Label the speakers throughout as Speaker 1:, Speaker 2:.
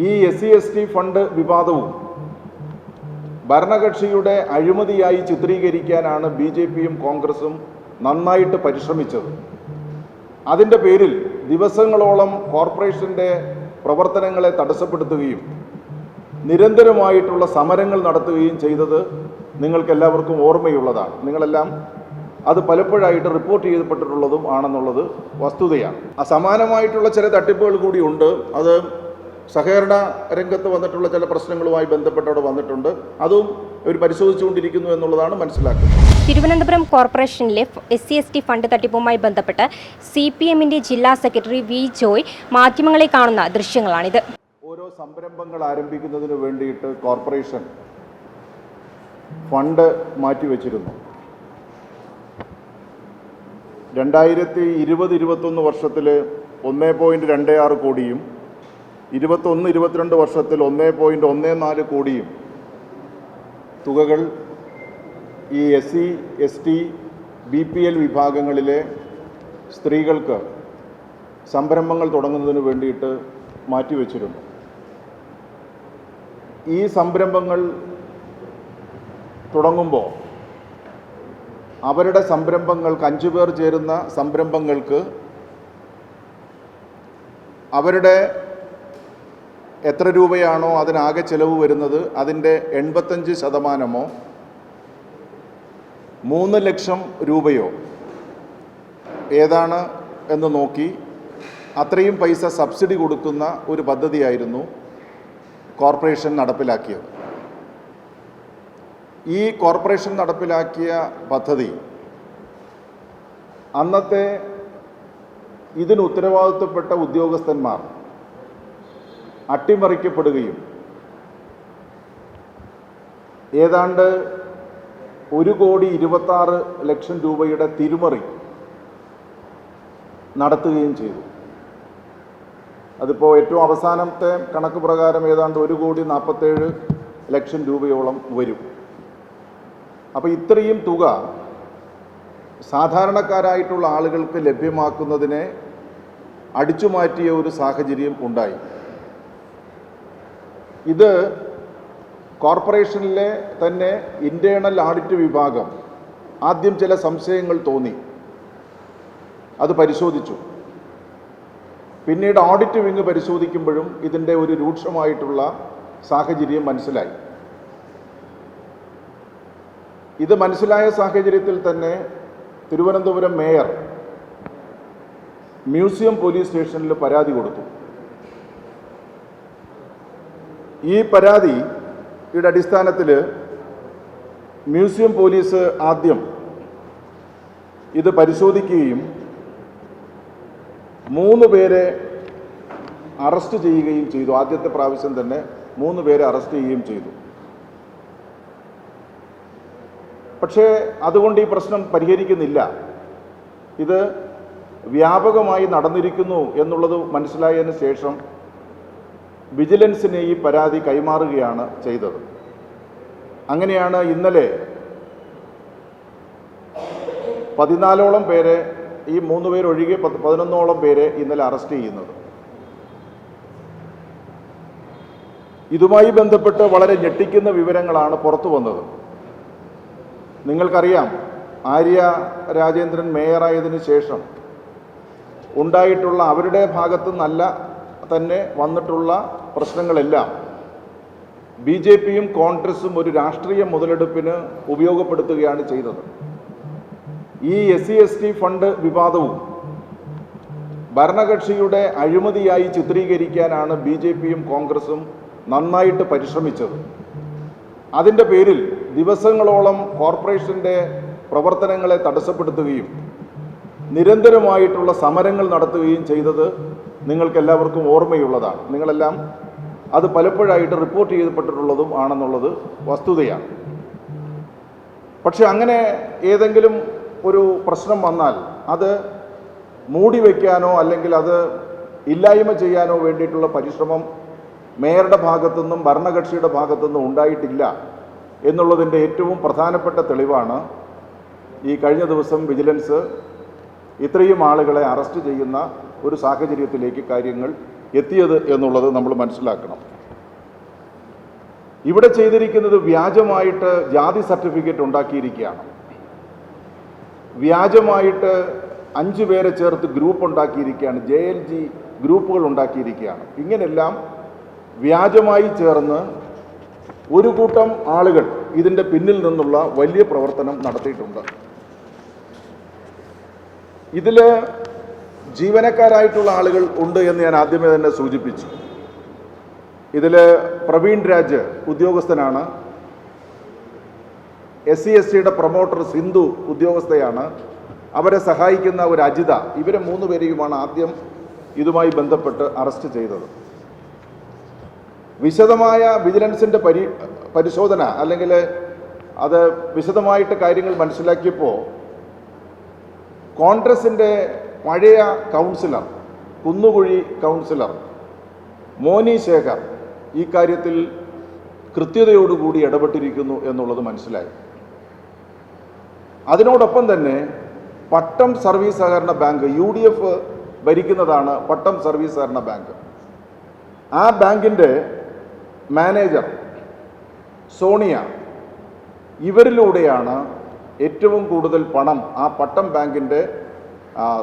Speaker 1: ഈ S C S T fund വിവാദവും ഭരണകക്ഷിയുടെ അഴിമതിയായി ചിത്രീകരിക്കാനാണ് ബി ജെ പിയും കോൺഗ്രസും നന്നായിട്ട് പരിശ്രമിച്ചത്. അതിന്റെ പേരിൽ ദിവസങ്ങളോളം കോർപ്പറേഷന്റെ പ്രവർത്തനങ്ങളെ തടസ്സപ്പെടുത്തുകയും നിരന്തരമായിട്ടുള്ള സമരങ്ങൾ നടത്തുകയും ചെയ്തത് നിങ്ങൾക്കെല്ലാവർക്കും ഓർമ്മയുള്ളതാണ്. നിങ്ങളെല്ലാം അത് പലപ്പോഴായിട്ട് റിപ്പോർട്ട് ചെയ്യപ്പെട്ടിട്ടുള്ളതും ആണെന്നുള്ളത് വസ്തുതയാണ്. അസമാനമായിട്ടുള്ള ചില തട്ടിപ്പുകൾ കൂടിയുണ്ട് അത് സഹകരണ രംഗത്ത് വന്നിട്ടുള്ള ചില പ്രശ്നങ്ങളുമായി ബന്ധപ്പെട്ടവിടെ വന്നിട്ടുണ്ട്. അതും ഇവർ പരിശോധിച്ചുകൊണ്ടിരിക്കുന്നു എന്നുള്ളതാണ് മനസ്സിലാക്കുന്നത്.
Speaker 2: തിരുവനന്തപുരം കോർപ്പറേഷനിലെ S C S T fund തട്ടിപ്പുമായി ബന്ധപ്പെട്ട് സി പി എമ്മിന്റെ ജില്ലാ സെക്രട്ടറി വി ജോയ് മാധ്യമങ്ങളെ കാണുന്ന ദൃശ്യങ്ങളാണിത്.
Speaker 1: ഓരോ സംരംഭങ്ങൾ ആരംഭിക്കുന്നതിന് വേണ്ടിയിട്ട് കോർപ്പറേഷൻ ഫണ്ട് മാറ്റിവെച്ചിരുന്നു. രണ്ടായിരത്തി ഇരുപത് ഇരുപത്തൊന്ന് വർഷത്തിൽ ഒന്ന് പോയിന്റ് രണ്ട് ആറ് കോടിയും ഇരുപത്തൊന്ന് ഇരുപത്തിരണ്ട് വർഷത്തിൽ ഒന്നേ പോയിന്റ് ഒന്നേ നാല് കോടിയും തുകകൾ ഈ S C S T B P L വിഭാഗങ്ങളിലെ സ്ത്രീകൾക്ക് സംരംഭങ്ങൾ തുടങ്ങുന്നതിന് വേണ്ടിയിട്ട് മാറ്റിവെച്ചിരുന്നു ഈ സംരംഭങ്ങൾ തുടങ്ങുമ്പോൾ അവരുടെ സംരംഭങ്ങൾക്ക് അഞ്ചു പേർ ചേരുന്ന സംരംഭങ്ങൾക്ക് അവരുടെ എത്ര രൂപയാണോ അതിനാകെ ചെലവ് വരുന്നത് അതിന്റെ എൺപത്തഞ്ച് ശതമാനമോ മൂന്ന് ലക്ഷം രൂപയോ? ഏതാണ് എന്ന് നോക്കി അത്രയും പൈസ സബ്സിഡി കൊടുക്കുന്ന ഒരു പദ്ധതിയായിരുന്നു കോർപ്പറേഷൻ നടപ്പിലാക്കിയത്. ഈ കോർപ്പറേഷൻ നടപ്പിലാക്കിയ പദ്ധതി അന്നത്തെ ഇതിന് ഉത്തരവാദിത്വപ്പെട്ട ഉദ്യോഗസ്ഥന്മാർ അട്ടിമറിക്കപ്പെടുകയും ഏതാണ്ട് ഒരു കോടി ഇരുപത്താറ് ലക്ഷം രൂപയുടെ തിരുമറി നടത്തുകയും ചെയ്തു. അതിപ്പോൾ ഏറ്റവും അവസാനത്തെ കണക്ക് പ്രകാരം ഏതാണ്ട് ഒരു കോടി നാൽപ്പത്തേഴ് ലക്ഷം രൂപയോളം വരും. അപ്പോൾ ഇത്രയും തുക സാധാരണക്കാരായിട്ടുള്ള ആളുകൾക്ക് ലഭ്യമാക്കുന്നതിനെ അടിച്ചുമാറ്റിയ ഒരു സാഹചര്യം ഉണ്ടായി. ഇത് കോർപ്പറേഷനിലെ തന്നെ ഇന്റേണൽ ഓഡിറ്റ് വിഭാഗം ആദ്യം ചില സംശയങ്ങൾ തോന്നി. അത് പരിശോധിച്ചു. പിന്നീട് ഓഡിറ്റ് വിങ് പരിശോധിക്കുമ്പോഴും ഇതിന്റെ ഒരു രൂക്ഷമായിട്ടുള്ള സാഹചര്യം മനസ്സിലായി. ഇത് മനസ്സിലായ സാഹചര്യത്തിൽ തന്നെ തിരുവനന്തപുരം മേയർ മ്യൂസിയം പോലീസ് സ്റ്റേഷനിൽ പരാതി കൊടുത്തു. ഈ പരാതിയുടെ അടിസ്ഥാനത്തിൽ മ്യൂസിയം പോലീസ് ആദ്യം ഇത് പരിശോധിക്കുകയും മൂന്ന് പേരെ അറസ്റ്റ് ചെയ്യുകയും ചെയ്തു. ആദ്യത്തെ പ്രാവശ്യം തന്നെ മൂന്ന് പേരെ അറസ്റ്റ് ചെയ്യുകയും ചെയ്തു. പക്ഷേ അതുകൊണ്ട് ഈ പ്രശ്നം പരിഹരിക്കുന്നില്ല. ഇത് വ്യാപകമായി നടന്നിരിക്കുന്നു എന്നുള്ളത് മനസ്സിലായതിന് ശേഷം വിജിലൻസിന് ഈ പരാതി കൈമാറുകയാണ് ചെയ്തത്. അങ്ങനെയാണ് ഇന്നലെ പതിനാലോളം പേരെ ഈ മൂന്ന് പേരൊഴികെ പത്ത് പതിനൊന്നോളം പേരെ ഇന്നലെ അറസ്റ്റ് ചെയ്യുന്നത്. ഇതുമായി ബന്ധപ്പെട്ട് വളരെ ഞെട്ടിക്കുന്ന വിവരങ്ങളാണ് പുറത്തു വന്നത്. നിങ്ങൾക്കറിയാം ആര്യ രാജേന്ദ്രൻ മേയറായതിന് ശേഷം ഉണ്ടായിട്ടുള്ള അവരുടെ ഭാഗത്തു നിന്നല്ല തന്നെ വന്നിട്ടുള്ള പ്രശ്നങ്ങളെല്ലാം ബി ജെ പിയും കോൺഗ്രസും ഒരു രാഷ്ട്രീയ മുതലെടുപ്പിന് ഉപയോഗപ്പെടുത്തുകയാണ് ചെയ്തത്. ഈ S C S T fund വിവാദവും ഭരണകക്ഷിയുടെ അഴിമതിയായി ചിത്രീകരിക്കാനാണ് ബി ജെ പിയും കോൺഗ്രസും നന്നായിട്ട് പരിശ്രമിച്ചത്. അതിന്റെ പേരിൽ ദിവസങ്ങളോളം കോർപ്പറേഷന്റെ പ്രവർത്തനങ്ങളെ തടസ്സപ്പെടുത്തുകയും നിരന്തരമായിട്ടുള്ള സമരങ്ങൾ നടത്തുകയും ചെയ്തത് നിങ്ങൾക്കെല്ലാവർക്കും ഓർമ്മയുള്ളതാണ്. നിങ്ങളെല്ലാം അത് പലപ്പോഴായിട്ട് റിപ്പോർട്ട് ചെയ്യപ്പെട്ടിട്ടുള്ളതും ആണെന്നുള്ളത് വസ്തുതയാണ്. പക്ഷെ അങ്ങനെ ഏതെങ്കിലും ഒരു പ്രശ്നം വന്നാൽ അത് മൂടി വയ്ക്കാനോ അല്ലെങ്കിൽ അത് ഇല്ലായ്മ ചെയ്യാനോ വേണ്ടിയിട്ടുള്ള പരിശ്രമം മേയറുടെ ഭാഗത്തുനിന്നും ഭരണകക്ഷിയുടെ ഭാഗത്തുനിന്നും ഉണ്ടായിട്ടില്ല എന്നുള്ളതിന്റെ ഏറ്റവും പ്രധാനപ്പെട്ട തെളിവാണ് ഈ കഴിഞ്ഞ ദിവസം വിജിലൻസ് ഇത്രയും ആളുകളെ അറസ്റ്റ് ചെയ്യുന്ന ഒരു സാഹചര്യത്തിലേക്ക് കാര്യങ്ങൾ എത്തിയത് എന്നുള്ളത് നമ്മൾ മനസ്സിലാക്കണം. ഇവിടെ ചെയ്തിരിക്കുന്നത് വ്യാജമായിട്ട് ജാതി സർട്ടിഫിക്കറ്റ് ഉണ്ടാക്കിയിരിക്കുകയാണ്. വ്യാജമായിട്ട് അഞ്ചു പേരെ ചേർത്ത് ഗ്രൂപ്പ് ഉണ്ടാക്കിയിരിക്കുകയാണ്. ജെ എൽ ജി ഗ്രൂപ്പുകൾ ഉണ്ടാക്കിയിരിക്കുകയാണ്. ഇങ്ങനെല്ലാം വ്യാജമായി ചേർന്ന് ഒരു കൂട്ടം ആളുകൾ ഇതിന്റെ പിന്നിൽ നിന്നുള്ള വലിയ പ്രവർത്തനം നടത്തിയിട്ടുണ്ട്. ഇതിൽ ജീവനക്കാരായിട്ടുള്ള ആളുകൾ ഉണ്ട് എന്ന് ഞാൻ ആദ്യമേ തന്നെ സൂചിപ്പിച്ചു. ഇതിൽ പ്രവീൺ രാജ് ഉദ്യോഗസ്ഥനാണ്. എസ് സി എസ് ടിയുടെ പ്രൊമോട്ടർ സിന്ധു ഉദ്യോഗസ്ഥയാണ്. അവരെ സഹായിക്കുന്ന ഒരു അജിത ഇവരെ മൂന്ന് പേരെയുമാണ് ആദ്യം ഇതുമായി ബന്ധപ്പെട്ട് അറസ്റ്റ് ചെയ്തത്. വിശദമായ വിജിലൻസിന്റെ പരി പരിശോധന അല്ലെങ്കിൽ അത് വിശദമായിട്ട് കാര്യങ്ങൾ മനസ്സിലാക്കിയപ്പോൾ കോൺഗ്രസിന്റെ പഴയ കൗൺസിലർ കുന്നുകുഴി കൗൺസിലർ മോനി ശേഖർ ഈ കാര്യത്തിൽ കൃത്യതയോടുകൂടി ഇടപെട്ടിരിക്കുന്നു എന്നുള്ളത് മനസ്സിലായി. അതിനോടൊപ്പം തന്നെ പട്ടം സർവീസ് സഹകരണ ബാങ്ക് യു ഡി എഫ് ഭരിക്കുന്നതാണ് പട്ടം സർവീസ് സഹകരണ ബാങ്ക്. ആ ബാങ്കിന്റെ മാനേജർ സോണിയ ഇവരിലൂടെയാണ് ഏറ്റവും കൂടുതൽ പണം ആ പട്ടം ബാങ്കിന്റെ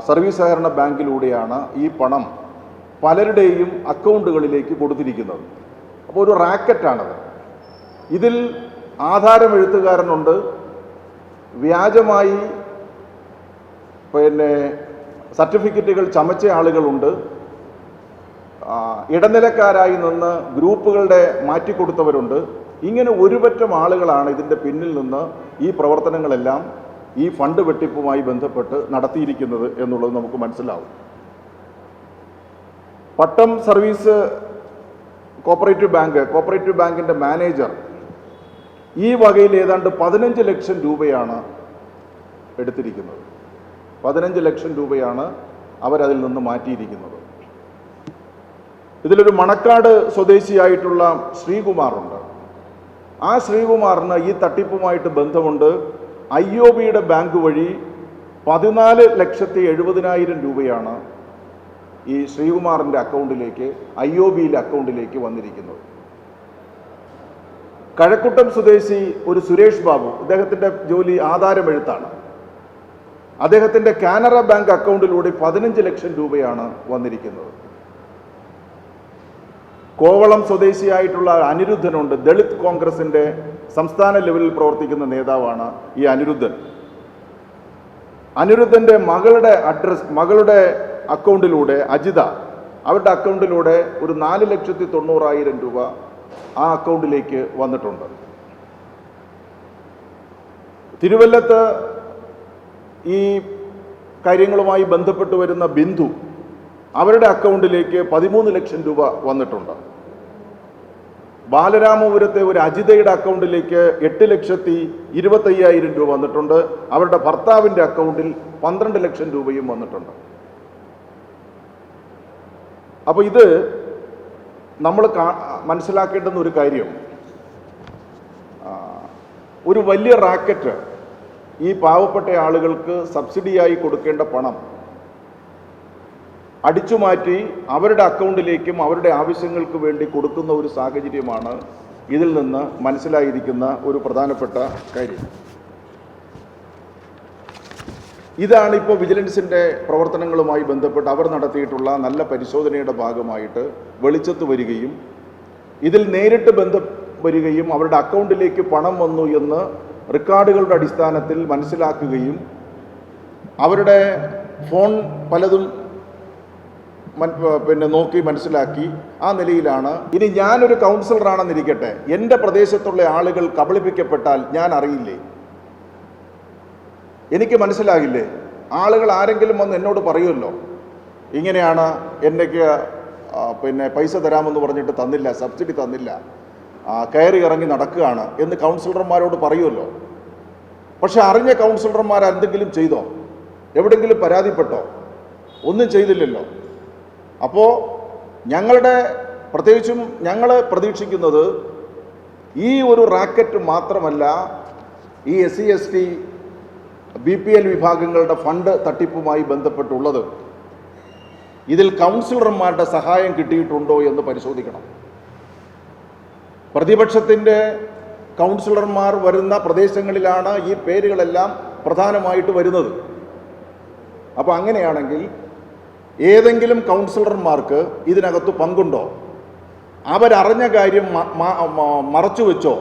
Speaker 1: സർവീസ് സഹകരണ ബാങ്കിലൂടെയാണ് ഈ പണം പലരുടെയും അക്കൗണ്ടുകളിലേക്ക് കൊടുത്തിരിക്കുന്നത്. അപ്പോൾ ഒരു റാക്കറ്റാണത്. ഇതിൽ ആധാരം എഴുത്തുകാരനുണ്ട്. വ്യാജമായി പിന്നെ സർട്ടിഫിക്കറ്റുകൾ ചമച്ച ആളുകളുണ്ട്. ഇടനിലക്കാരായി നിന്ന് ഗ്രൂപ്പുകളുടെ മാറ്റിക്കൊടുത്തവരുണ്ട്. ഇങ്ങനെ ഒരുപറ്റം ആളുകളാണ് ഇതിന്റെ പിന്നിൽ നിന്ന് ഈ പ്രവർത്തനങ്ങളെല്ലാം ഈ ഫണ്ട് വെട്ടിപ്പുമായി ബന്ധപ്പെട്ട് നടത്തിയിരിക്കുന്നത് എന്നുള്ളത് നമുക്ക് മനസ്സിലാവും. Pattom service cooperative bank cooperative ബാങ്കിന്റെ മാനേജർ ഈ വകയിൽ ഏതാണ്ട് പതിനഞ്ച് ലക്ഷം രൂപയാണ് എടുത്തിരിക്കുന്നത്. പതിനഞ്ച് ലക്ഷം രൂപയാണ് അവരതിൽ നിന്ന് മാറ്റിയിരിക്കുന്നത്. ഇതിലൊരു മണക്കാട് സ്വദേശിയായിട്ടുള്ള ശ്രീകുമാറുണ്ട്. ആ ശ്രീകുമാറിന് ഈ തട്ടിപ്പുമായിട്ട് ബന്ധമുണ്ട്. ഐ ഒ ബിയുടെ ബാങ്ക് വഴി പതിനാല് ലക്ഷത്തി എഴുപതിനായിരം രൂപയാണ് ഈ ശ്രീകുമാറിന്റെ അക്കൗണ്ടിലേക്ക് ഐ ഒ ബിയിലെ അക്കൗണ്ടിലേക്ക് വന്നിരിക്കുന്നത്. കഴക്കൂട്ടം സ്വദേശി ഒരു സുരേഷ് ബാബു അദ്ദേഹത്തിന്റെ ജോലി ആധാരമെഴുത്താണ് അദ്ദേഹത്തിന്റെ കാനറ ബാങ്ക് അക്കൗണ്ടിലൂടെ പതിനഞ്ച് ലക്ഷം രൂപയാണ് വന്നിരിക്കുന്നത്. കോവളം സ്വദേശിയായിട്ടുള്ള അനിരുദ്ധനുണ്ട് ദളിത് കോൺഗ്രസിന്റെ സംസ്ഥാന ലെവലിൽ പ്രവർത്തിക്കുന്ന നേതാവാണ് ഈ അനിരുദ്ധൻ. അനിരുദ്ധന്റെ മകളുടെ അഡ്രസ് മകളുടെ അക്കൗണ്ടിലൂടെ അജിത അവരുടെ അക്കൗണ്ടിലൂടെ ഒരു നാല് ലക്ഷത്തി തൊണ്ണൂറായിരം രൂപ ആ അക്കൗണ്ടിലേക്ക് വന്നിട്ടുണ്ട്. തിരുവല്ലത്ത് ഈ കാര്യങ്ങളുമായി ബന്ധപ്പെട്ട് വരുന്ന ബിന്ദു അവരുടെ അക്കൗണ്ടിലേക്ക് പതിമൂന്ന് ലക്ഷം രൂപ വന്നിട്ടുണ്ട്. ബാലരാമപുരത്തെ ഒരു അജിതയുടെ അക്കൗണ്ടിലേക്ക് എട്ട് ലക്ഷത്തി ഇരുപത്തയ്യായിരം രൂപ വന്നിട്ടുണ്ട്. അവരുടെ ഭർത്താവിന്റെ അക്കൗണ്ടിൽ പന്ത്രണ്ട് ലക്ഷം രൂപയും വന്നിട്ടുണ്ട്. അപ്പോൾ ഇത് നമ്മൾ മനസ്സിലാക്കേണ്ടുന്ന ഒരു കാര്യം. ഒരു വലിയ റാക്കറ്റ് ഈ പാവപ്പെട്ട ആളുകൾക്ക് സബ്സിഡിയായി കൊടുക്കേണ്ട പണം അടിച്ചുമാറ്റി അവരുടെ അക്കൗണ്ടിലേക്കും അവരുടെ ആവശ്യങ്ങൾക്ക് വേണ്ടി കൊടുക്കുന്ന ഒരു സാഹചര്യമാണ് ഇതിൽ നിന്ന് മനസ്സിലായിരിക്കുന്ന ഒരു പ്രധാനപ്പെട്ട കാര്യം. ഇതാണ് ഇപ്പോൾ വിജിലൻസിന്റെ പ്രവർത്തനങ്ങളുമായി ബന്ധപ്പെട്ട് അവർ നടത്തിയിട്ടുള്ള നല്ല പരിശോധനയുടെ ഭാഗമായിട്ട് വെളിച്ചത്ത് വരികയും ഇതിൽ നേരിട്ട് ബന്ധ വരികയും അവരുടെ അക്കൗണ്ടിലേക്ക് പണം വന്നു എന്ന് റെക്കോർഡുകളുടെ അടിസ്ഥാനത്തിൽ മനസ്സിലാക്കുകയും അവരുടെ ഫോൺ പലതും പിന്നെ നോക്കി മനസ്സിലാക്കി ആ നിലയിലാണ്. ഇനി ഞാനൊരു കൗൺസിലറാണെന്നിരിക്കട്ടെ എന്റെ പ്രദേശത്തുള്ള ആളുകൾ കബളിപ്പിക്കപ്പെട്ടാൽ ഞാൻ അറിയില്ലേ? എനിക്ക് മനസ്സിലാകില്ലേ ആളുകൾ ആരെങ്കിലും വന്ന് എന്നോട് പറയുമല്ലോ. ഇങ്ങനെയാണ് എന്നേക്ക് പിന്നെ പൈസ തരാമെന്ന് പറഞ്ഞിട്ട് തന്നില്ല സബ്സിഡി തന്നില്ല. കയറി ഇറങ്ങി നടക്കുകയാണ് എന്ന് കൗൺസിലർമാരോട് പറയുമല്ലോ. പക്ഷെ അറിഞ്ഞ കൗൺസിലർമാർ എന്തെങ്കിലും ചെയ്തോ? എവിടെങ്കിലും പരാതിപ്പെട്ടോ? ഒന്നും ചെയ്തില്ലല്ലോ. അപ്പോൾ ഞങ്ങളുടെ പ്രത്യേകിച്ചും ഞങ്ങൾ പ്രതീക്ഷിക്കുന്നത് ഈ ഒരു റാക്കറ്റ് മാത്രമല്ല ഈ S C S T B P L വിഭാഗങ്ങളുടെ ഫണ്ട് തട്ടിപ്പുമായി ബന്ധപ്പെട്ടുള്ളത്. ഇതിൽ കൗൺസിലർമാരുടെ സഹായം കിട്ടിയിട്ടുണ്ടോ എന്ന് പരിശോധിക്കണം. പ്രതിപക്ഷത്തിന്റെ കൗൺസിലർമാർ വരുന്ന പ്രദേശങ്ങളിലാണ് ഈ പേരുകളെല്ലാം പ്രധാനമായിട്ട് വരുന്നത്. അപ്പോൾ അങ്ങനെയാണെങ്കിൽ ഏതെങ്കിലും കൗൺസിലർമാർക്ക് ഇതിനകത്ത് പങ്കുണ്ടോ? അവരറിഞ്ഞ കാര്യം മറച്ചു വെച്ചോ?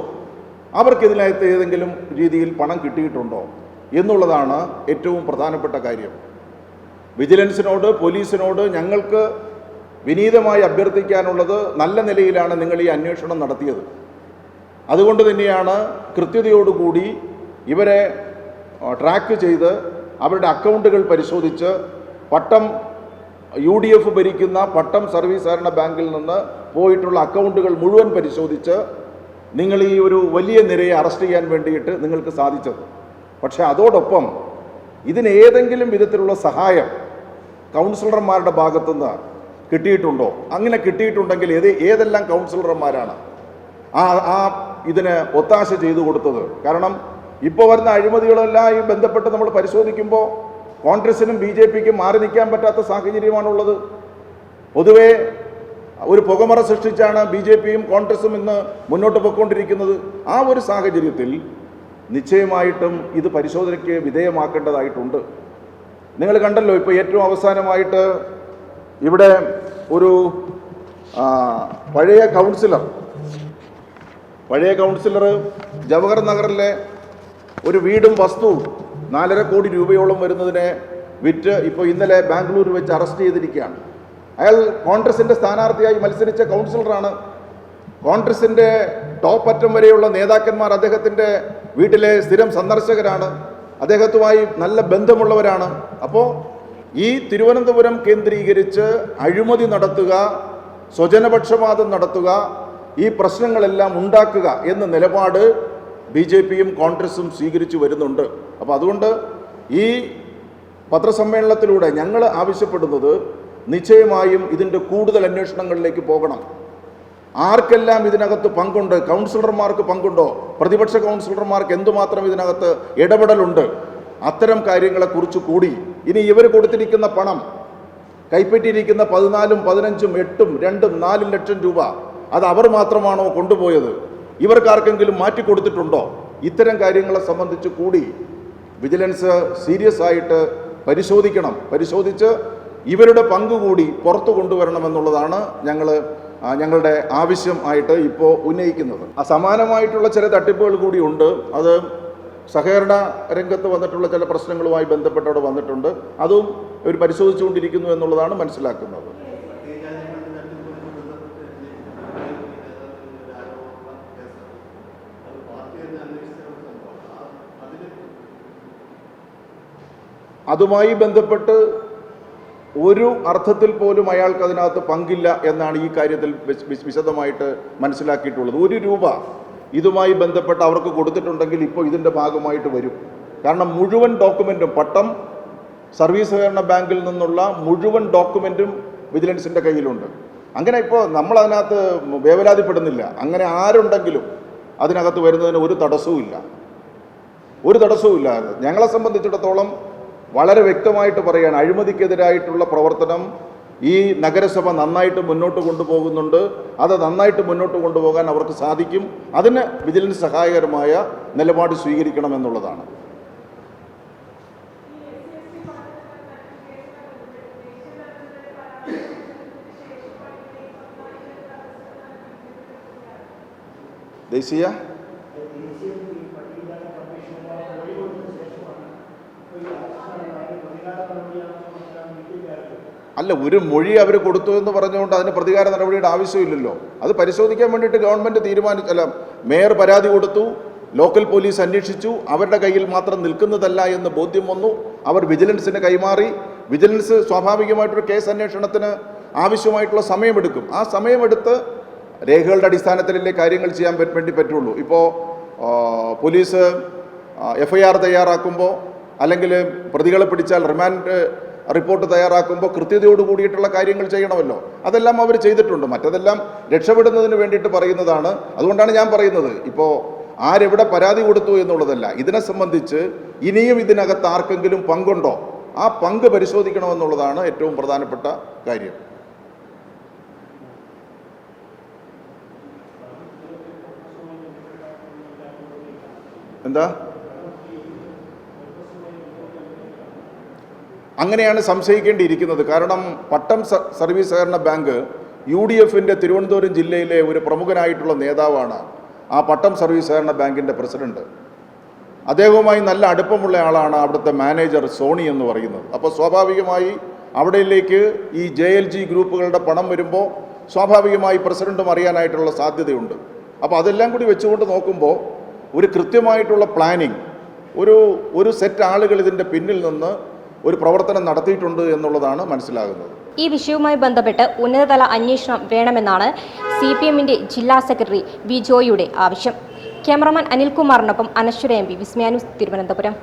Speaker 1: അവർക്ക് ഇതിനകത്ത് ഏതെങ്കിലും രീതിയിൽ പണം കിട്ടിയിട്ടുണ്ടോ? എന്നുള്ളതാണ് ഏറ്റവും പ്രധാനപ്പെട്ട കാര്യം. വിജിലൻസിനോട് പോലീസിനോട് ഞങ്ങൾക്ക് വിനീതമായി അഭ്യർത്ഥിക്കാനുള്ളത് നല്ല നിലയിലാണ് നിങ്ങൾ ഈ അന്വേഷണം നടത്തിയത്. അതുകൊണ്ട് തന്നെയാണ് കൃത്യതയോടുകൂടി ഇവരെ ട്രാക്ക് ചെയ്ത് അവരുടെ അക്കൗണ്ടുകൾ പരിശോധിച്ച് പട്ടം യു ഡി എഫ് ഭരിക്കുന്ന പട്ടം സർവീസ് സഹകരണ ബാങ്കിൽ നിന്ന് പോയിട്ടുള്ള അക്കൗണ്ടുകൾ മുഴുവൻ പരിശോധിച്ച് നിങ്ങൾ ഈ ഒരു വലിയ നിരയെ അറസ്റ്റ് ചെയ്യാൻ വേണ്ടിയിട്ട് നിങ്ങൾക്ക് സാധിച്ചത്. പക്ഷേ അതോടൊപ്പം ഇതിന് ഏതെങ്കിലും വിധത്തിലുള്ള സഹായം കൗൺസിലർമാരുടെ ഭാഗത്തുനിന്ന് കിട്ടിയിട്ടുണ്ടോ? അങ്ങനെ കിട്ടിയിട്ടുണ്ടെങ്കിൽ ഏത് ഏതെല്ലാം കൗൺസിലർമാരാണ് ആ ആ ഇതിന് ഒത്താശ ചെയ്തു കൊടുത്തത്? കാരണം ഇപ്പോൾ വരുന്ന അഴിമതികളെല്ലാം ഈ ബന്ധപ്പെട്ട് നമ്മൾ പരിശോധിക്കുമ്പോൾ കോൺഗ്രസിനും ബി ജെ പിക്കും മാറി നിൽക്കാൻ പറ്റാത്ത സാഹചര്യമാണുള്ളത്. പൊതുവേ ഒരു പുകമറ സൃഷ്ടിച്ചാണ് ബി ജെ പിയും കോൺഗ്രസും ഇന്ന് മുന്നോട്ട് പോയിക്കൊണ്ടിരിക്കുന്നത്. ആ ഒരു സാഹചര്യത്തിൽ നിശ്ചയമായിട്ടും ഇത് പരിശോധനയ്ക്ക് വിധേയമാക്കേണ്ടതായിട്ടുണ്ട്. നിങ്ങൾ കണ്ടല്ലോ ഇപ്പോൾ ഏറ്റവും അവസാനമായിട്ട് ഇവിടെ ഒരു പഴയ കൗൺസിലർ പഴയ കൗൺസിലർ ജവഹർ നഗറിലെ ഒരു വീടും വസ്തുവും നാലര കോടി രൂപയോളം വരുന്നതിനെ വിറ്റ് ഇപ്പോൾ ഇന്നലെ ബാംഗ്ലൂരിൽ വെച്ച് അറസ്റ്റ് ചെയ്തിരിക്കുകയാണ്. അയാൾ കോൺഗ്രസിന്റെ സ്ഥാനാർത്ഥിയായി മത്സരിച്ച കൗൺസിലറാണ്. കോൺഗ്രസിന്റെ ടോപ്പ് അറ്റം വരെയുള്ള നേതാക്കന്മാർ അദ്ദേഹത്തിന്റെ വീട്ടിലെ സ്ഥിരം സന്ദർശകരാണ്. അദ്ദേഹത്തുമായി നല്ല ബന്ധമുള്ളവരാണ്. അപ്പോൾ ഈ തിരുവനന്തപുരം കേന്ദ്രീകരിച്ച് അഴിമതി നടത്തുക സ്വജനപക്ഷപാതം നടത്തുക ഈ പ്രശ്നങ്ങളെല്ലാം ഉണ്ടാക്കുക എന്ന നിലപാട് ബി ജെ പിയും കോൺഗ്രസും സ്വീകരിച്ചു വരുന്നുണ്ട്. അപ്പോൾ അതുകൊണ്ട് ഈ പത്രസമ്മേളനത്തിലൂടെ ഞങ്ങൾ ആവശ്യപ്പെടുന്നത് നിശ്ചയമായും ഇതിന്റെ കൂടുതൽ അന്വേഷണങ്ങളിലേക്ക് പോകണം. ആർക്കെല്ലാം ഇതിനകത്ത് പങ്കുണ്ട്? കൗൺസിലർമാർക്ക് പങ്കുണ്ടോ? പ്രതിപക്ഷ കൗൺസിലർമാർക്ക് എന്തുമാത്രം ഇതിനകത്ത് ഇടപെടലുണ്ട്? അത്തരം കാര്യങ്ങളെക്കുറിച്ച് കൂടി ഇനി ഇവർ കൊടുത്തിരിക്കുന്ന പണം കൈപ്പറ്റിയിരിക്കുന്ന പതിനാലും പതിനഞ്ചും എട്ടും രണ്ടും നാലും ലക്ഷം രൂപ അത് അവർ മാത്രമാണോ കൊണ്ടുപോയത്? ഇവർക്കാർക്കെങ്കിലും മാറ്റിക്കൊടുത്തിട്ടുണ്ടോ ഇത്തരം കാര്യങ്ങളെ സംബന്ധിച്ച് കൂടി വിജിലൻസ് സീരിയസ് ആയിട്ട് പരിശോധിക്കണം. പരിശോധിച്ച് ഇവരുടെ പങ്ക് കൂടി പുറത്തു കൊണ്ടുവരണമെന്നുള്ളതാണ് ഞങ്ങൾ ഞങ്ങളുടെ ആവശ്യം ആയിട്ട് ഇപ്പോൾ ഉന്നയിക്കുന്നത്. സമാനമായിട്ടുള്ള ചില തട്ടിപ്പുകൾ കൂടി ഉണ്ട്. അത് സഹകരണ രംഗത്ത് വന്നിട്ടുള്ള ചില പ്രശ്നങ്ങളുമായി ബന്ധപ്പെട്ടവിടെ വന്നിട്ടുണ്ട്. അതും ഇവർ പരിശോധിച്ചുകൊണ്ടിരിക്കുന്നു എന്നുള്ളതാണ് മനസ്സിലാക്കുന്നത്. അതുമായി ബന്ധപ്പെട്ട് ഒരു അർത്ഥത്തിൽ പോലും അയാൾക്ക് അതിനകത്ത് പങ്കില്ല എന്നാണ് ഈ കാര്യത്തിൽ വിശ- വിശ- വിശദമായിട്ട് മനസ്സിലാക്കിയിട്ടുള്ളത്. ഒരു രൂപ ഇതുമായി ബന്ധപ്പെട്ട് അവർക്ക് കൊടുത്തിട്ടുണ്ടെങ്കിൽ ഇപ്പോൾ ഇതിന്റെ ഭാഗമായിട്ട് വരും. കാരണം മുഴുവൻ ഡോക്യുമെന്റും പട്ടം സർവീസ് സഹകരണ ബാങ്കിൽ നിന്നുള്ള മുഴുവൻ ഡോക്യുമെന്റും വിജിലൻസിന്റെ കയ്യിലുണ്ട്. അങ്ങനെ ഇപ്പോൾ നമ്മൾ അതിനകത്ത് വേവലാതിപ്പെടുന്നില്ല. അങ്ങനെ ആരുണ്ടെങ്കിലും അതിനകത്ത് വരുന്നതിന് ഒരു തടസ്സവും ഒരു തടസ്സവും ഞങ്ങളെ സംബന്ധിച്ചിടത്തോളം വളരെ വ്യക്തമായിട്ട് പറയുകയാണ് അഴിമതിക്കെതിരായിട്ടുള്ള പ്രവർത്തനം ഈ നഗരസഭ നന്നായിട്ട് മുന്നോട്ട് കൊണ്ടുപോകുന്നുണ്ട്. അത് നന്നായിട്ട് മുന്നോട്ട് കൊണ്ടുപോകാൻ അവർക്ക് സാധിക്കും. അതിന് വിജിലൻസ് സഹായകരമായ നിലപാട് സ്വീകരിക്കണമെന്നുള്ളതാണ്. ദേശീയ അല്ല ഒരു മൊഴി അവർ കൊടുത്തു എന്ന് പറഞ്ഞുകൊണ്ട് അതിന് പ്രതികാര നടപടിയുടെ ആവശ്യമില്ലല്ലോ. അത് പരിശോധിക്കാൻ വേണ്ടിയിട്ട് ഗവൺമെന്റ് തീരുമാനിച്ചല്ല മേയർ പരാതി കൊടുത്തു ലോക്കൽ പോലീസ് അന്വേഷിച്ചു അവരുടെ കയ്യിൽ മാത്രം നിൽക്കുന്നതല്ല എന്ന് ബോധ്യം വന്നു. അവർ വിജിലൻസിന് കൈമാറി. വിജിലൻസ് സ്വാഭാവികമായിട്ടൊരു കേസ് അന്വേഷണത്തിന് ആവശ്യമായിട്ടുള്ള സമയമെടുക്കും. ആ സമയമെടുത്ത് രേഖകളുടെ അടിസ്ഥാനത്തിലല്ലേ കാര്യങ്ങൾ ചെയ്യാൻ വേണ്ടി പറ്റുള്ളൂ. ഇപ്പോൾ പോലീസ് എഫ് ഐ ആർ തയ്യാറാക്കുമ്പോൾ അല്ലെങ്കിൽ പ്രതികളെ പിടിച്ചാൽ റിമാൻഡ് റിപ്പോർട്ട് തയ്യാറാക്കുമ്പോൾ കൃത്യതയോട് കൂടിയിട്ടുള്ള കാര്യങ്ങൾ ചെയ്യണമല്ലോ. അതെല്ലാം അവർ ചെയ്തിട്ടുണ്ട്. മറ്റതെല്ലാം രക്ഷപ്പെടുന്നതിന് വേണ്ടിയിട്ട് പറയുന്നതാണ്. അതുകൊണ്ടാണ് ഞാൻ പറയുന്നത്. ഇപ്പോൾ ആരെവിടെ പരാതി കൊടുത്തു എന്നുള്ളതല്ല. ഇതിനെ സംബന്ധിച്ച് ഇനിയും ഇതിനകത്ത് ആർക്കെങ്കിലും പങ്കുണ്ടോ? ആ പങ്ക് പരിശോധിക്കണമെന്നുള്ളതാണ് ഏറ്റവും പ്രധാനപ്പെട്ട കാര്യം. എന്താ? അങ്ങനെയാണ് സംശയിക്കേണ്ടിയിരിക്കുന്നത്. കാരണം പട്ടം സർവീസ് സഹകരണ ബാങ്ക് യു ഡി എഫിന്റെ തിരുവനന്തപുരം ജില്ലയിലെ ഒരു പ്രമുഖനായിട്ടുള്ള നേതാവാണ് ആ പട്ടം സർവീസ് സഹകരണ ബാങ്കിന്റെ പ്രസിഡന്റ്. അദ്ദേഹവുമായി നല്ല അടുപ്പമുള്ള ആളാണ് അവിടുത്തെ മാനേജർ സോണി എന്ന് പറയുന്നത്. അപ്പോൾ സ്വാഭാവികമായി അവിടെയിലേക്ക് ഈ ജെ എൽ ജി ഗ്രൂപ്പുകളുടെ പണം വരുമ്പോൾ സ്വാഭാവികമായി പ്രസിഡന്റും അറിയാനായിട്ടുള്ള സാധ്യതയുണ്ട്. അപ്പോൾ അതെല്ലാം കൂടി വെച്ചുകൊണ്ട് നോക്കുമ്പോൾ ഒരു കൃത്യമായിട്ടുള്ള പ്ലാനിങ് ഒരു ഒരു സെറ്റ് ആളുകൾ ഇതിന്റെ പിന്നിൽ നിന്ന് ഒരു പ്രവർത്തനം നടത്തിയിട്ടുണ്ട് എന്നുള്ളതാണ് മനസ്സിലാകുന്നത്.
Speaker 2: ഈ വിഷയവുമായി ബന്ധപ്പെട്ട് ഉന്നതതല അന്വേഷണം വേണമെന്നാണ് സി പി എമ്മിന്റെ ജില്ലാ സെക്രട്ടറി വി ജോയിയുടെ ആവശ്യം. ക്യാമറമാൻ അനിൽകുമാറിനൊപ്പം അനശ്വര എം പി വിസ്മയാനു തിരുവനന്തപുരം.